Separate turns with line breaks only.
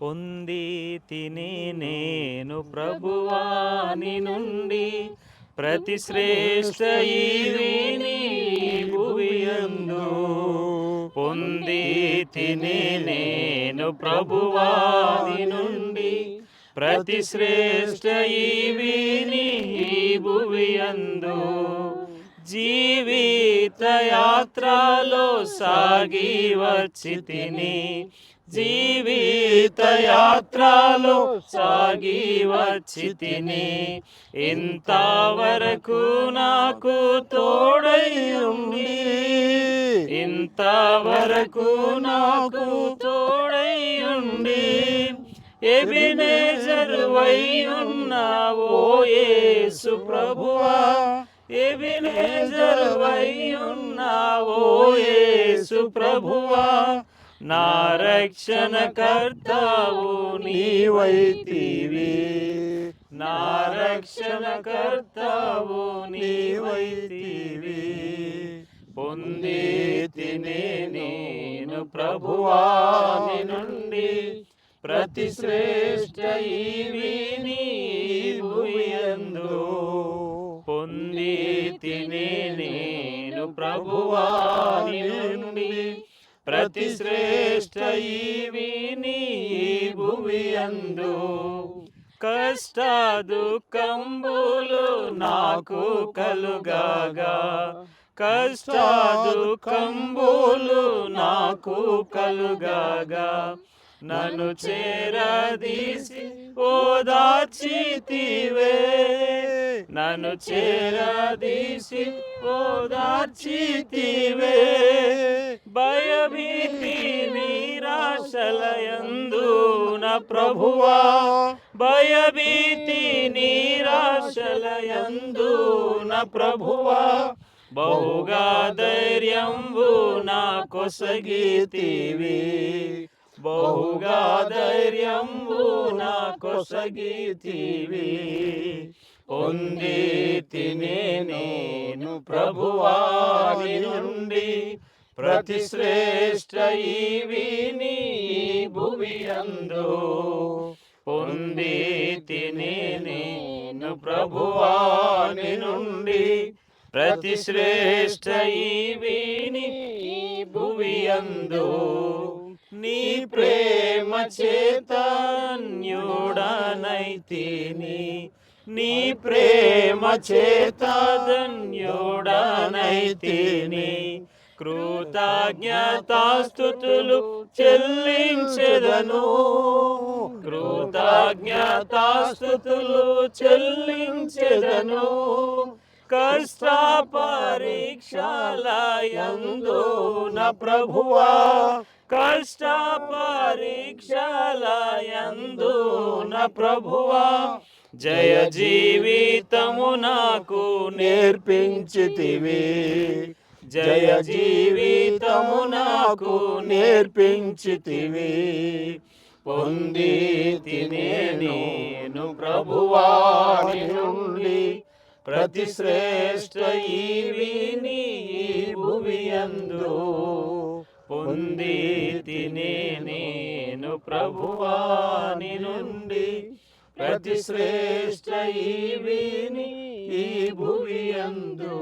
పొంది తిని నేను ప్రభువాని నుండి ప్రతి శ్రేష్ట భువియందు పొంది తిని నేను ప్రభువాని నుండి ప్రతి శ్రేష్ట భువియందు జీవిత యాత్రలో సాగి వచ్చి తిని జీవిత యాత్రలో సాగి వచ్చి తిని ఇంతవరకు నాకు తోడై ఇంతవరకు నాకు తోడై ఎబినేజరు వై ఉన్నావో యేసు ప్రభువా. ఉన్నావో యేసు ప్రభువా నా రక్షణ కర్తావు నీవైతివి. నా రక్షణ కర్తావు నీవైతివి. పొంది తినే నేను ప్రభువాని నుండి ప్రతి శ్రేష్ట ఈ నుండి ప్రతి శ్రేష్ట ఈవిని భువియందు కష్ట దుఃఖంబులు నాకు కలుగాగా. కష్ట దుఃఖంబులు నాకు కలుగాగా. నన్ను చేరదీసి ఓదార్చితివే. నన్ను చేరదీసి ఓదార్చితివే. భయభీతి నీరాశలయందు నా ప్రభువా. భయభీతి నీరాశలయందు నా ప్రభువా. బహుగా ధైర్యంబు నా కొసగితివి. బహుగా ధైర్యంబు నా కొసగితివి. పొంది తినే నేను ప్రభువాని నుండి ప్రతి శ్రేష్ట ఈవిని భువియందు పొంది తినే నేను ప్రభువాని నుండి ప్రతి శ్రేష్ట ఈవిని భువియందు నీ ప్రేమ చేతన్యుడనైతిని నీ ప్రేమ చేతన్యుడనైతిని కృతజ్ఞతాస్థుతులు చెల్లించెదను. కృతజ్ఞతాస్థుతులు చెల్లించెదను. కష్ట పరీక్షలయందు నా ప్రభువా కష్ట పరీక్షలయందు నా ప్రభువా జయ జీవితము నాకు నేర్పించితివి. జయ జీవితము నాకు నేర్పించితివి. పొంది తినే నేను ప్రభువాని నుండి ప్రతి శ్రేష్ట ఈవిని భువియందు పొంది తినే నేను ప్రభువాని నుండి. ప్రతి శ్రేష్ట ఈవిని ఈ భువియందు